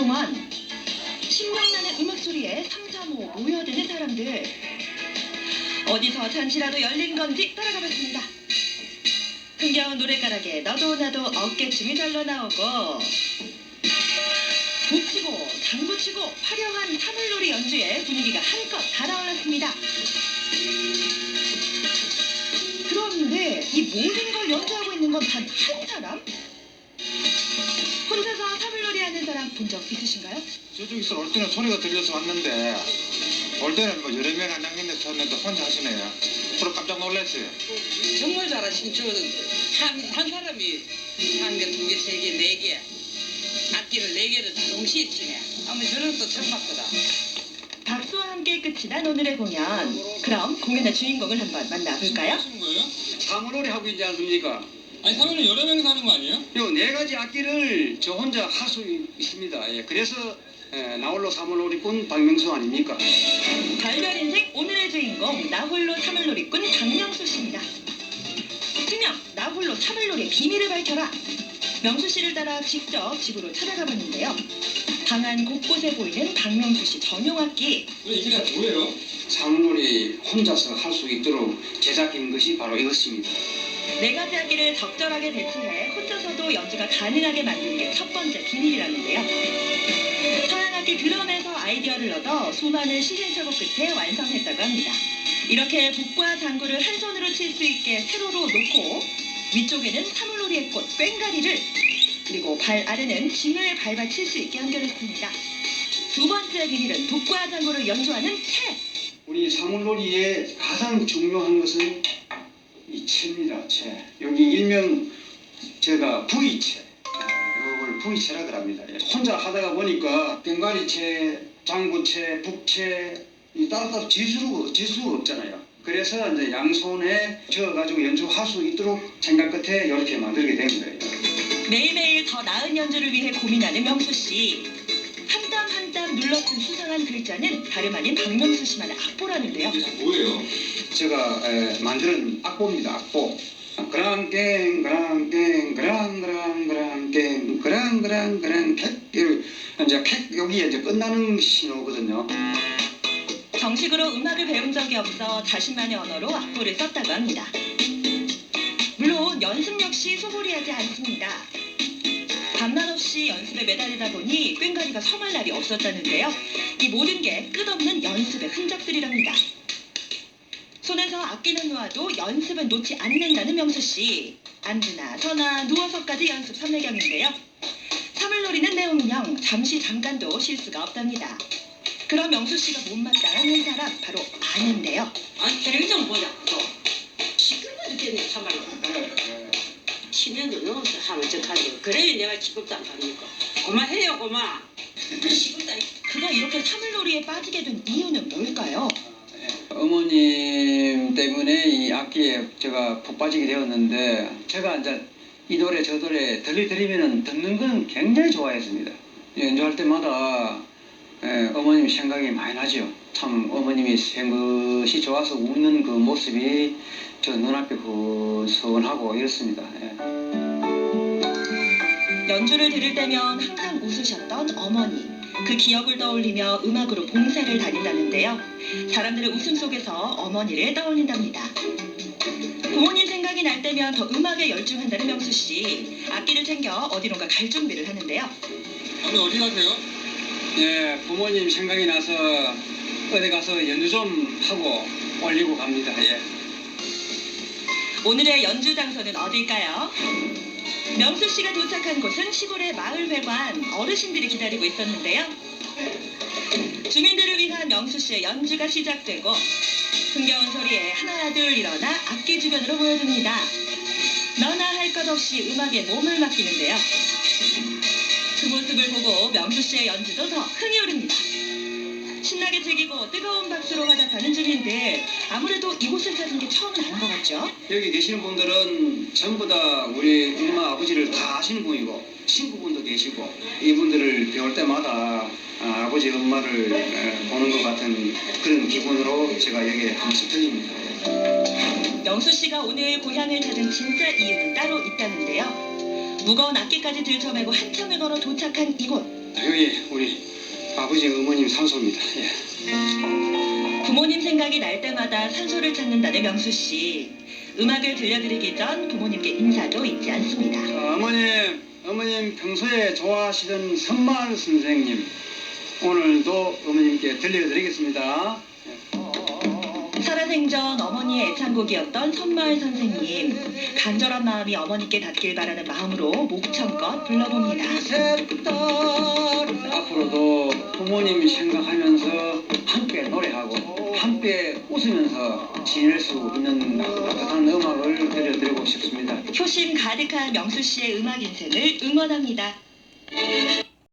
궁금한 신명나는 음악 소리에 삼삼오 모여드는 사람들 어디서 잔치라도 열린 건지 따라가봤습니다. 흥겨운 노래가락에 너도 나도 어깨춤이 절로 나오고 북치고 장구치고 화려한 사물놀이 연주에 분위기가 한껏 달아올랐습니다. 그런데 이 모든 걸 연주하고 있는 건 단 한 사람? 혼자서 본 적 있으신가요? 저쪽에서 올 때는 소리가 들려서 왔는데 올 때는 뭐 여러 명안 남긴데 쳤는데 혼자 하시네요. 그래 깜짝 놀랐어요. 정말 잘하신 저한 한 사람이 한 개, 두 개, 세 개, 네 개. 악기를 네 개를 다 동시에 치네. 아무 저런 또 처음 봤거든. 박수와 함께 끝이 난 오늘의 공연. 그럼 공연의 주인공을 한번 만나볼까요? 하시는 거예요? 사물놀이 하고 있지 않습니까? 아니 사람은 여러 명이 사는 거 아니에요? 요 네 가지 악기를 저 혼자 할수 있습니다. 예, 그래서 에, 나홀로 사물놀이꾼 박명수 아닙니까? 별별 인생 오늘의 주인공 나홀로 사물놀이꾼 박명수 씨입니다. 분명 나홀로 사물놀이의 비밀을 밝혀라. 명수 씨를 따라 직접 집으로 찾아가 봤는데요. 방 안 곳곳에 보이는 박명수 씨 전용 악기. 왜 이게 다 뭐예요? 사물놀이 혼자서 할 수 있도록 제작한 것이 바로 이것입니다. 네 가지 악기를 적절하게 배치해 혼자서도 연주가 가능하게 만드는 게첫 번째 비밀이라는데요. 서양 악기 드럼에서 아이디어를 얻어 수많은 시행착오 끝에 완성했다고 합니다. 이렇게 북과 장구를 한 손으로 칠 수 있게 세로로 놓고 위쪽에는 사물놀이의 꽃 꽹가리를 그리고 발 아래는 징을 밟아 칠 수 있게 연결했습니다. 두 번째 비밀은 북과 장구를 연주하는 채. 우리 사물놀이의 가장 중요한 것은 이 채입니다. 채. 여기 일명 제가 부위채. 이걸 부위채라 그럽니다. 예, 혼자 하다가 보니까 꽹과리채, 장구채, 북채 이 따로따로 지수가 지수가 없잖아요. 그래서 이제 양손에 져가지고 연주할 수 있도록 생각 끝에 이렇게 만들게 된 거예요. 매일매일 더 나은 연주를 위해 고민하는 명수 씨. 땀 눌러쓴 수상한 글자는 다름 아닌 박명수 씨만의 악보라는데요. 뭐예요? 제가 에, 만드는 악보입니다. 악보. 그랑깽 그랑깽 그랑 그랑 그랑깽 그랑 그랑 이렇게 이제 객 여기에 이제 끝나는 신호거든요. 정식으로 음악을 배운 적이 없어 자신만의 언어로 악보를 썼다고 합니다. 물론 연습 역시 소홀히 하지 않습니다. 밤낮 없이 연습에 매달리다 보니 꽹과리가 성할 날이 없었다는데요. 이 모든 게 끝없는 연습의 흔적들이랍니다. 손에서 악기는 놓아도 연습은 놓지 않는다는 명수 씨. 앉으나 서나 누워서까지 연습 삼매경인데요. 사물놀이는 내 운명, 잠시 잠깐도 쉴 수가 없답니다. 그럼 명수 씨가 못마땅한 사람 바로 아는데요. 아니 텔레비전 보자. 또. 시끄러워 죽겠네 참말로. 치면도 넣어서 하면 적하지. 그래야 내가 시끄럽다 안 합니까? 그만해요 그만. 시끄럽다. 그가 이렇게 사물놀이에 빠지게 된 이유는 뭘까요? 어머님 때문에 이 악기에 제가 푹 빠지게 되었는데 제가 이제 이 노래 저 노래 들려드리면 듣는 건 굉장히 좋아했습니다. 연주할 때마다 예, 어머님 생각이 많이 나죠. 참 어머님이 생것이 좋아서 웃는 그 모습이 저 눈앞에 후선하고 이렇습니다. 예. 연주를 들을 때면 항상 웃으셨던 어머니. 그 기억을 떠올리며 음악으로 봉사를 다닌다는데요. 사람들의 웃음 속에서 어머니를 떠올린답니다. 부모님 생각이 날 때면 더 음악에 열중한다는 명수 씨. 악기를 챙겨 어디론가 갈 준비를 하는데요. 아버지 어디 가세요? 예, 부모님 생각이 나서 어디 가서 연주 좀 하고 올리고 갑니다. 예. 오늘의 연주 장소는 어딜까요? 명수 씨가 도착한 곳은 시골의 마을 회관 어르신들이 기다리고 있었는데요. 주민들을 위한 명수 씨의 연주가 시작되고 흥겨운 소리에 하나 둘 일어나 악기 주변으로 모여듭니다. 너나 할 것 없이 음악에 몸을 맡기는데요. 그 모습을 보고 명수 씨의 연주도 더 흥이 오릅니다. 신나게 즐기고 뜨거운 박수로 화답하는 주민들 아무래도 이곳을 찾은 게 처음은 아닌 것 같죠? 여기 계시는 분들은 전부 다 우리 엄마 아버지를 다 아시는 분이고 친구분도 계시고 이분들을 배울 때마다 아, 아버지 엄마를 에, 보는 것 같은 그런 기분으로 제가 여기에 항상 들립니다. 명수 씨가 오늘 고향을 찾은 진짜 이유는 따로 있다는데요. 무거운 악기까지 들쳐매고 한참을 걸어 도착한 이곳. 여기 우리 아버지 어머님 산소입니다. 예. 부모님 생각이 날 때마다 산소를 찾는다는 명수 씨. 음악을 들려드리기 전 부모님께 인사도 잊지 않습니다. 자, 어머님, 어머님 평소에 좋아하시던 선마을 선생님 오늘도 어머님께 들려드리겠습니다. 살아 생전 어머니의 애창곡이었던 선마을 선생님. 간절한 마음이 어머니께 닿길 바라는 마음으로 목청껏 불러봅니다. 앞으로도 부모님 생각하면서 함께 노래하고 함께 웃으면서 지낼 수 있는 따뜻한 음악을 들려드리고 싶습니다. 효심 가득한 명수 씨의 음악 인생을 응원합니다.